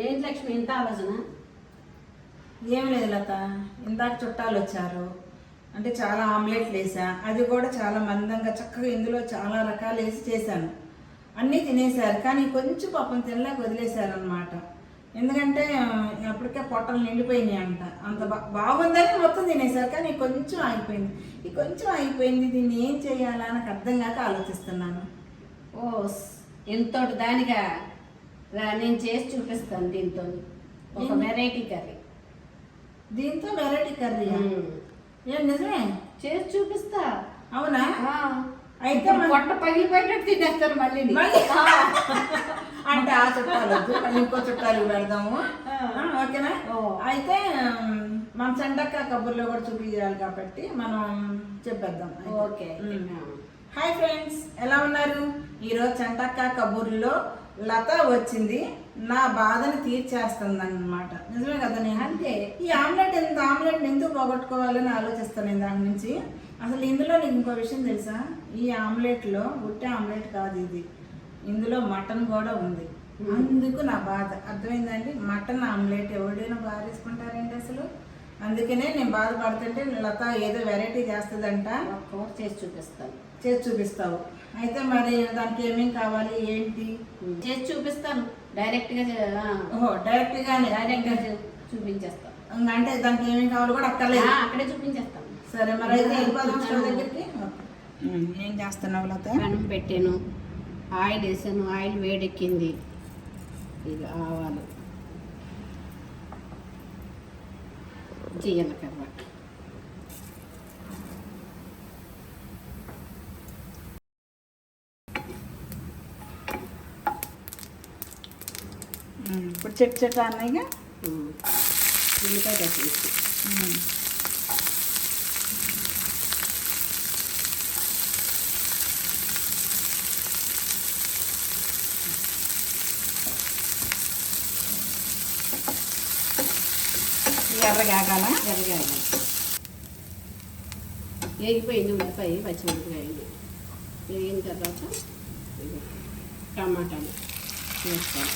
ఏంటి లక్ష్మి? ఇంత ఆలోచన? ఏం లేదు లత. ఇందాక చుట్టాలు వచ్చారు. అంటే చాలా ఆమ్లెట్లు వేసా. అది కూడా చాలా మందంగా చక్కగా ఇందులో చాలా రకాలు వేసి చేశాను. అన్నీ తినేశారు కానీ కొంచెం పాపం తినలేక వదిలేశారు అనమాట ఎందుకంటే అప్పటికే పొట్టలు నిండిపోయినాయి అంట అంత బాగుందని మొత్తం తినేశారు కానీ కొంచెం ఆగిపోయింది. ఈ కొంచెం ఆగిపోయింది దీన్ని ఏం చేయాలా నాకు అర్థం కాక ఆలోచిస్తున్నాను. ఓ ఎంతోటి దానిగా. నేను చేసి చూపిస్తాను దీంతో. ఒక? వెరైటీ కర్రీ దీంతో వెరైటీ కర్రీ ఏం నిజమే? చేసి చూపిస్తా. అవునా. అయితే పొట్ట పగిలిపోయేటట్టు తినేస్తారు మళ్ళీ మళ్ళీ? అంటే ఆ చుట్టాలు మళ్ళీ ఇంకో చుట్టాలు పెడదాము. ఓకేనా. అయితే మన చండక్క కబుర్లో కూడా చూపించాలి కాబట్టి మనం చెప్పేద్దాం. ఓకే. హాయ్ ఫ్రెండ్స్ ఎలా ఉన్నారు? ఈరోజు చంటక్క కబూర్లో లత వచ్చింది నా బాధను తీర్చేస్తుంది అనమాట నిజమే కదా నేను అంతే. ఈ ఆమ్లెట్ ఎంత ఆమ్లెట్ ఎందుకు పోగొట్టుకోవాలని ఆలోచిస్తాను నేను దాని నుంచి? అసలు ఇందులో నీకు ఇంకో విషయం తెలుసా? ఈ ఆమ్లెట్లో ఉట్టి ఆమ్లెట్ కాదు ఇది. ఇందులో మటన్ కూడా ఉంది. అందుకు నా బాధ. అర్థమైందండి మటన్ ఆమ్లెట్ ఎవడైనా బాగా వేసుకుంటారండి అసలు? అందుకనే నేను బాధపడుతుంటే లత ఏదో వెరైటీ చేస్తుందంట. కూర చేసి చూపిస్తాను. చేసి చూపిస్తావు. అయితే మరి దానికి ఏమేం కావాలి ఏంటి? చేసి చూపిస్తాను. డైరెక్ట్గా చే- ఆ, ఓహో డైరెక్ట్ గానే. డైరెక్ట్గా చూ- చూపించేస్తాను. అంటే దానికి ఏమేం కావాలో కూడా అక్కర్లేదు. ఆ, అక్కడే చూపించేస్తాను. సరే మరి అయితే వెళ్ళిపోదాం స్టవ్ దగ్గరికి. ఏం చేస్తున్నావు లత? పెనం పెట్టాను. ఆయిల్ వేసాను. ఆయిల్ వేడెక్కింది. ఇది ఆవాలు. జీలకర్ర. ఇప్పుడు చెట్టు అన్నయ్యగా? ఉమ్, ఉల్లిపాయ పచ్చిమిర్చి ఎర్రగా ఆగాల వేగిపోయింది ఉల్లిపాయ పచ్చిమిరపకాయలు. వేగిన తర్వాత టమాటాలు వేస్తాను.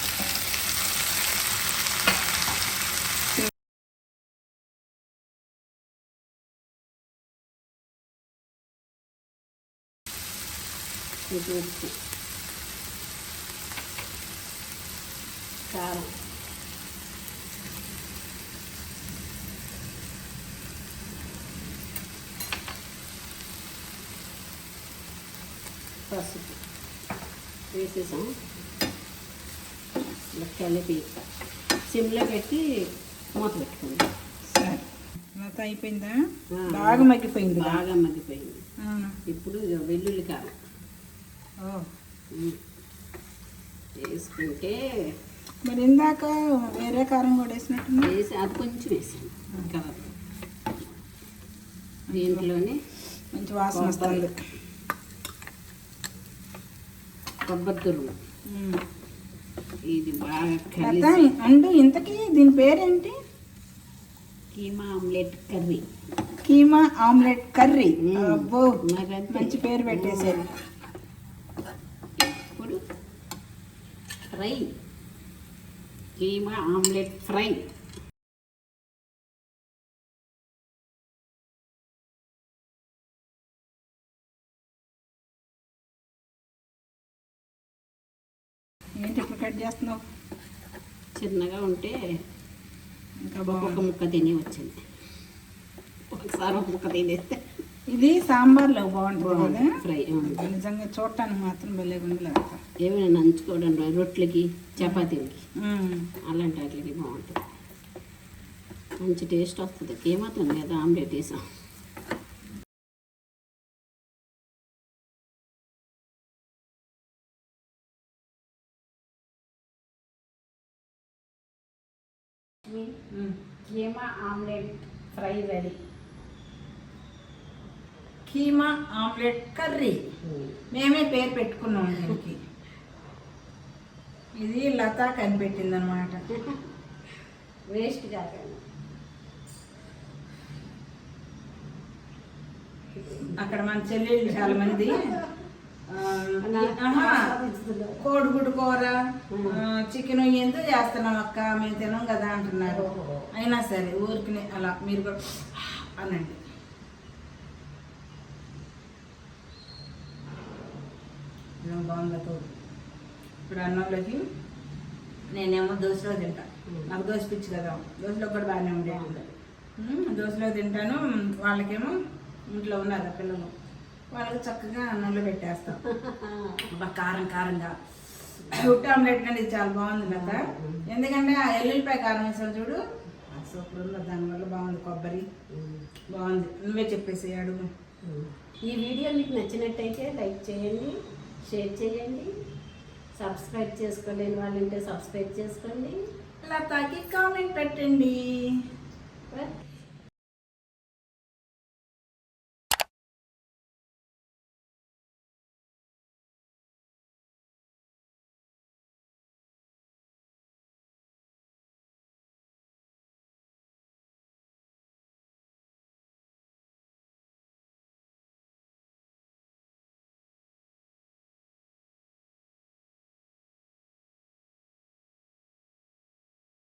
ఉప్పు. కారం. పసుపు వేసేసాం ఇలా కలిపి సిమ్లో పెట్టి మూత పెట్టుకుందాం. సరే. లత అయిపోయిందా. బాగా మగ్గిపోయింది బాగా మగ్గిపోయింది. ఇప్పుడు వెల్లుల్లి కారం. ఉమ్. వేసుకుంటే మరి ఇందాక వేరే కారం కూడా వేసినట్టున్నా? వేసి అది కొంచెం వేసాను. కలర్. దీంట్లోనే మంచి వాసన వస్తుంది. కొబ్బరి తురుము ఉమ్. ఇది బాగా అండు ఇంతకీ దీని పేరేంటి? Keema omelette curry. Keema omelette curry. అబ్బో. మంచి పేరు పెట్టేశారు. ఇప్పుడు ఫ్రై. Keema omelette fry. ఏంటి ఇప్పుడు కట్ చేస్తున్నావు? చిన్నగా ఉంటే ఇంకా ఒక్కొక్క ముక్క తిని వచ్చింది. ఒకసారి ఒక ముక్క తినేస్తే. ఇది సాంబార్లో బాగుంటుంది కదా? ఫ్రై నిజంగా చూడటానికి మాత్రం భలే ఉంది ఏమైనా నంచుకోవడం రొట్టెలకి చపాతీలకి. అలాంటి వాటికి బాగుంటుంది. మంచి టేస్ట్ వస్తుంది. ఏమాత్రం లేదా ఆమ్లెట్ వేసాం. మ్మ్. Keema omelette fry ready. Keema omelette curry. మేమే పేరు పెట్టుకున్నాం దీనికి. ఇది లత కనిపెట్టింది అనమాట వేస్ట్ కాకండి అక్కడ మన చెల్లెళ్ళు చాలా మంది కోడిగుడ్డు కూర. చికెన్ ఎందుకు చేస్తున్నాం అక్క మేము తినం కదా అంటున్నారు. అయినా సరే ఊరికి అలా మీరు కూడా అనండి. బాగుందో ఇప్పుడు అన్నంలోకి నేనేమో దోశలో తింటా. నాకు దోశ పిచ్చి కదా దోశలో కూడా బాగానే ఉండేది. దోశలో తింటాను వాళ్ళకేమో ఇంట్లో ఉన్నారు పిల్లలు. వాళ్ళకి చక్కగా అన్నంలో పెట్టేస్తాం. బాగా కారం కారంగా. ఉట్టి ఆమ్లెట్ ఇది చాలా బాగుంది కదా ఎందుకంటే ఆ ఎల్లుల్లిపాయ కారం వేసావు చూడు. సూపర్ ఉంది దానివల్ల బాగుంది కొబ్బరి. బాగుంది. నువ్వే చెప్పేసి అడుగు. ఈ వీడియో మీకు నచ్చినట్టయితే లైక్ చేయండి షేర్ చేయండి సబ్స్క్రైబ్ చేసుకోలేని వాళ్ళు ఉంటే సబ్స్క్రైబ్ చేసుకోండి. లతాకి కామెంట్ పెట్టండి.